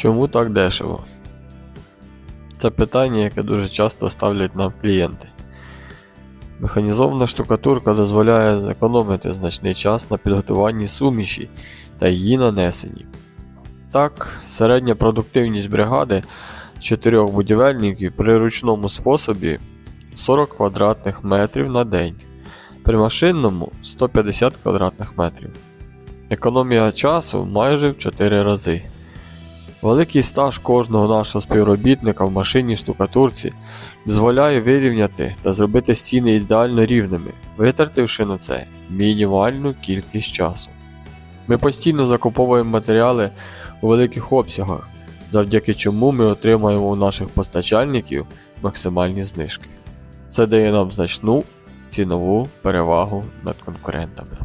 Чому так дешево? Це питання, яке дуже часто ставлять нам клієнти. Механізована штукатурка дозволяє зекономити значний час на підготуванні суміші та її нанесенні. Так, середня продуктивність бригади чотирьох будівельників при ручному способі 40 квадратних метрів на день, при машинному 150 квадратних метрів. Економія часу майже в 4 рази. Великий стаж кожного нашого співробітника в машинній штукатурці дозволяє вирівняти та зробити стіни ідеально рівними, витративши на це мінімальну кількість часу. Ми постійно закуповуємо матеріали у великих обсягах, завдяки чому ми отримаємо у наших постачальників максимальні знижки. Це дає нам значну цінову перевагу над конкурентами.